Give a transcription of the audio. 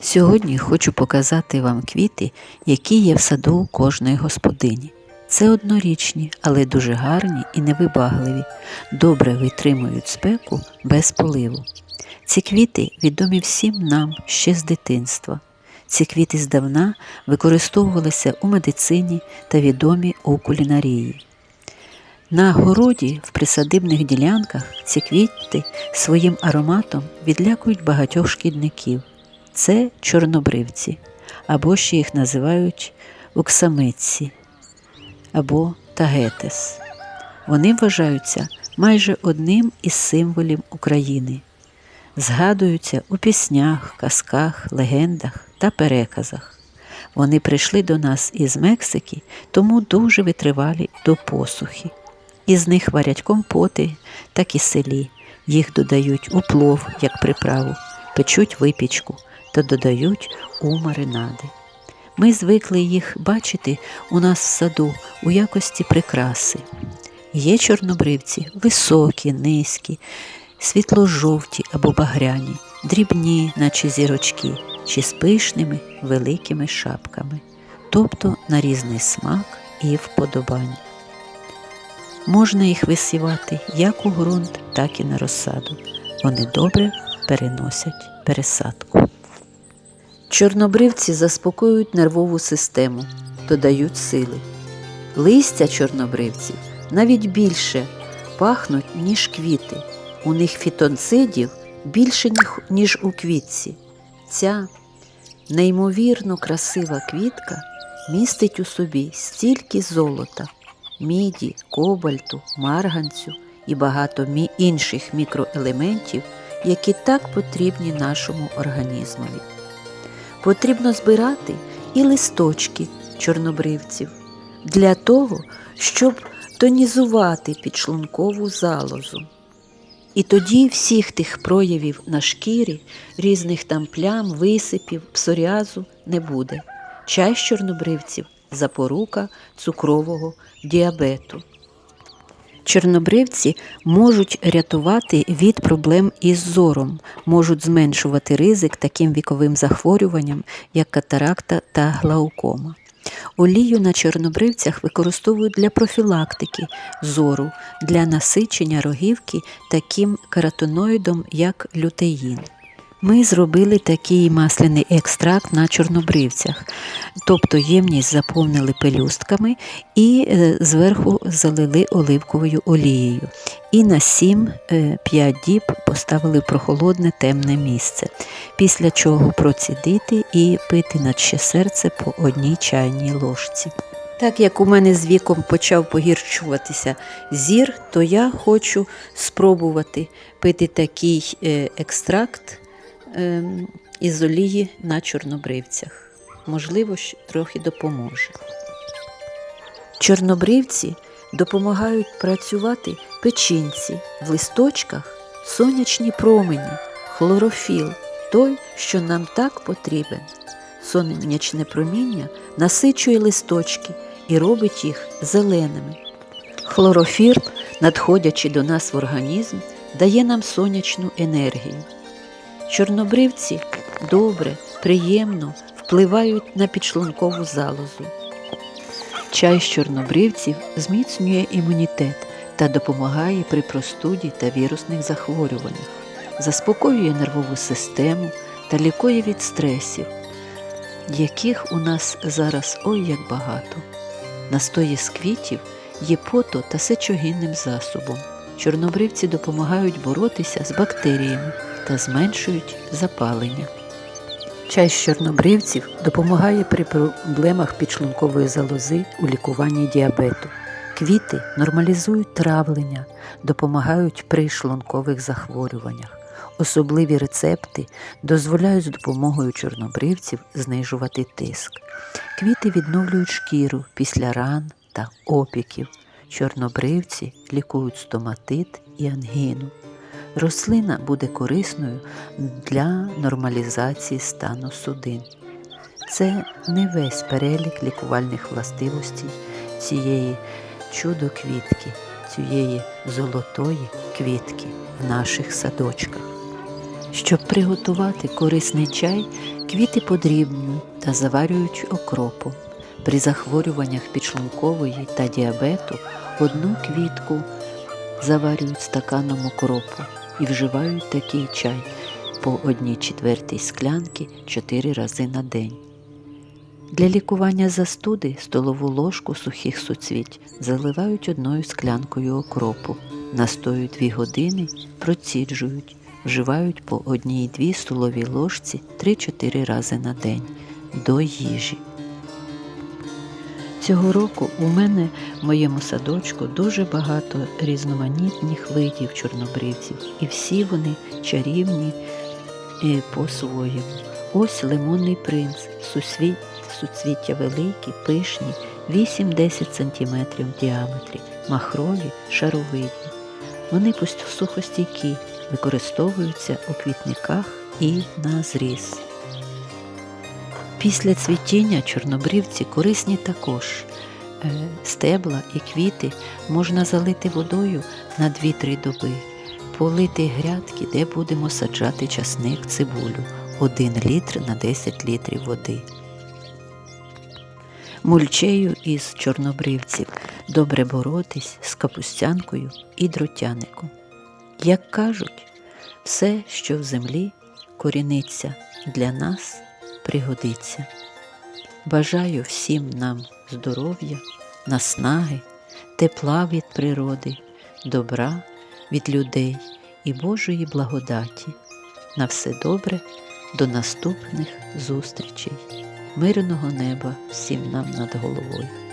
Сьогодні хочу показати вам квіти, які є в саду у кожної господині. Це однорічні, але дуже гарні і невибагливі, добре витримують спеку без поливу. Ці квіти відомі всім нам ще з дитинства. Ці квіти здавна використовувалися у медицині та відомі у кулінарії. На городі в присадибних ділянках ці квіти своїм ароматом відлякують багатьох шкідників. Це чорнобривці, або ще їх називають уксамитці або тагетес. Вони вважаються майже одним із символів України, згадуються у піснях, казках, легендах та переказах. Вони прийшли до нас із Мексики, тому дуже витривалі до посухи. Із них варять компоти та киселі, їх додають у плов як приправу, печуть випічку та додають у маринади. Ми звикли їх бачити у нас в саду у якості прикраси. Є чорнобривці високі, низькі, світло-жовті або багряні, дрібні, наче зірочки, чи з пишними великими шапками, тобто на різний смак і вподобання. Можна їх висівати як у ґрунт, так і на розсаду. Вони добре переносять пересадку. Чорнобривці заспокоюють нервову систему, додають сили. Листя чорнобривців навіть більше пахнуть, ніж квіти. У них фітонцидів більше, ніж- у квітці. Ця неймовірно красива квітка містить у собі стільки золота, міді, кобальту, марганцю і багато інших мікроелементів, які так потрібні нашому організмові. Потрібно збирати і листочки чорнобривців для того, щоб тонізувати підшлункову залозу. І тоді всіх тих проявів на шкірі, різних там плям, висипів, псоріазу не буде. Чай з чорнобривців запорука цукрового діабету. Чорнобривці можуть рятувати від проблем із зором, можуть зменшувати ризик таким віковим захворюванням, як катаракта та глаукома. Олію на чорнобривцях використовують для профілактики зору, для насичення рогівки таким каротиноїдом, як лютеїн. Ми зробили такий масляний екстракт на чорнобривцях, тобто ємність заповнили пелюстками і е, зверху залили оливковою олією. І на 7-5 діб поставили в прохолодне темне місце, після чого процідити і пити на ще серце по одній чайній ложці. Так як у мене з віком почав погірчуватися зір, то я хочу спробувати пити такий е, екстракт із олії на чорнобривцях. Можливо, трохи допоможе. Чорнобривці допомагають працювати печінці, в листочках сонячні промені, хлорофіл, той, що нам так потрібен. Сонячне проміння насичує листочки і робить їх зеленими. Хлорофіл, надходячи до нас в організм, дає нам сонячну енергію. Чорнобривці добре, приємно впливають на підшлункову залозу. Чай з чорнобривців зміцнює імунітет та допомагає при простуді та вірусних захворюваннях, заспокоює нервову систему та лікує від стресів, яких у нас зараз ой як багато. Настої з квітів є пото та сечогінним засобом. Чорнобривці допомагають боротися з бактеріями та зменшують запалення. Чай з чорнобривців допомагає при проблемах підшлункової залози у лікуванні діабету. Квіти нормалізують травлення, допомагають при шлункових захворюваннях. Особливі рецепти дозволяють з допомогою чорнобривців знижувати тиск. Квіти відновлюють шкіру після ран та опіків. Чорнобривці лікують стоматит і ангіну. Рослина буде корисною для нормалізації стану судин. Це не весь перелік лікувальних властивостей цієї чудо-квітки, цієї золотої квітки в наших садочках. Щоб приготувати корисний чай, Квіти подрібнюють та заварюють окропом. При захворюваннях підшлункової та діабету одну квітку заварюють стаканом окропу і вживають такий чай по одній четвертій склянки 4 рази на день. Для лікування застуди столову ложку сухих суцвіть заливають одною склянкою окропу, настоюють 2 години, проціджують, вживають по 1-2 столовій ложці 3-4 рази на день до їжі. Цього року у мене в моєму садочку дуже багато різноманітних видів чорнобривців, і всі вони чарівні е, по-своєму. Ось лимонний принц, сусвіт, суцвіття великі, пишні, 8-10 см в діаметрі, махрові, шаровидні. Вони сухостійкі, використовуються у квітниках і на зріз. Після цвітіння чорнобривці корисні також. Е, Стебла і квіти можна залити водою на 2-3 доби, полити грядки, де будемо саджати часник, цибулю 1 літр на 10 літрів води. Мульчею із чорнобривців добре боротись з капустянкою і дротяником. Як кажуть, все, що в землі коріниться для нас пригодиться. Бажаю всім нам здоров'я, наснаги, тепла від природи, добра від людей і Божої благодаті. На все добре, до наступних зустрічей. Мирного неба всім нам над головою.